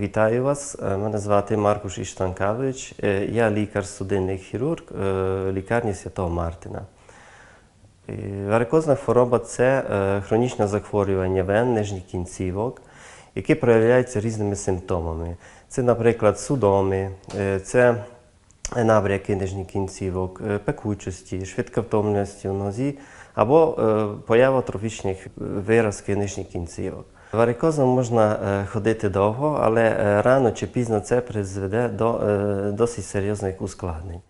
Вітаю вас. Е, Мене звати Маркуш Іштанкавич. Е, Я лікар-судинний хірург е, лікарні Святого Мартина. Варикозна хвороба це хронічне захворювання вен нижніх кінцівок, яке проявляється різними симптомами. Це, наприклад, судоми, це набряки нижніх кінцівок, пекучості, швидка втомленості в нозі або поява трофічних виразків нижніх кінцівок. Варикозом можна е, ходити довго, але е, рано чи пізно це призведе до е, досить серйозних ускладнень.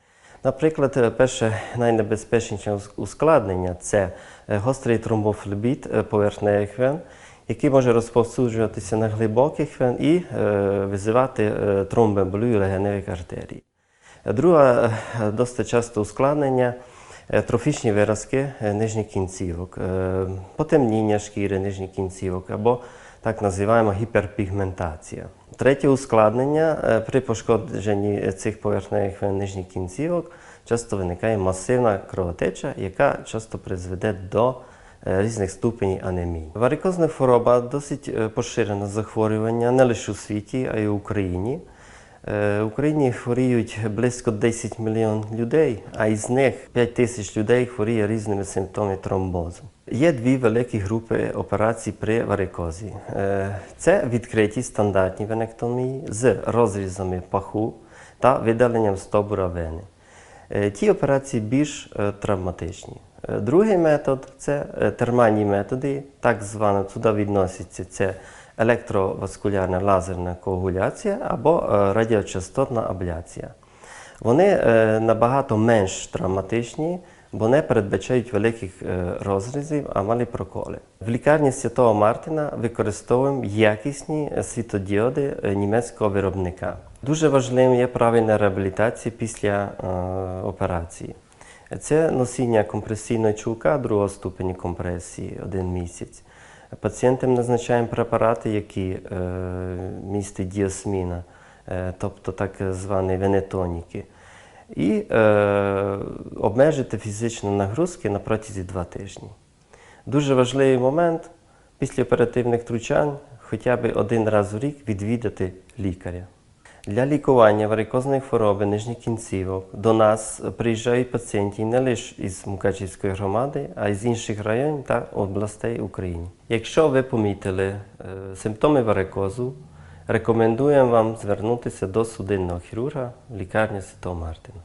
Наприклад, перше найнебезпечніше ускладнення це гострий тромбофлебіт поверхневих вен, який може розповсюджуватися на глибоких вен і визивати тромбоемболію легеневих артерій. Друге, досить часто ускладнення трофічні виразки нижніх кінцівок, потемніння шкіри нижніх кінцівок або так називаємо гіперпігментація. Третє ускладнення при пошкодженні цих поверхневих нижніх кінцівок часто виникає масивна кровотеча, яка часто призведе до різних ступенів анемії. Варикозна хвороба досить поширене захворювання не лише у світі, а й в Україні. Е, В Україні хворіють близько 10 мільйонів людей, а із них 5 тисяч людей хворіє різними симптомами тромбозу. Є дві великі групи операцій при варикозі. Е, Це відкриті стандартні венектомії з розрізами паху та видаленням стобура вени. Е, Ті операції більш е, травматичні. Е, Другий метод це термальні методи, так звано туди відноситься це електроваскулярна лазерна коагуляція або радіочастотна абляція. Вони набагато менш травматичні, бо не передбачають великих розрізів, а малі проколи. В лікарні Святого Мартина використовуємо якісні світодіоди німецького виробника. Дуже важливим є правильна реабілітація після е, операції. Це носіння компресійного чулка другого ступені компресії один місяць. Пацієнтам назначаємо препарати, які е, містять діосміна, е, тобто так звані венетоніки, і е, обмежити фізичні нагрузки на протязі два тижні. Дуже важливий момент після оперативних втручань хоча б один раз у рік відвідати лікаря. Для лікування варикозної хвороби нижніх кінцівок до нас приїжджають пацієнти не лише із Мукачівської громади, а й з інших районів та областей України. Якщо ви помітили е, симптоми варикозу, рекомендуємо вам звернутися до судинного хірурга в лікарні Святого Мартина.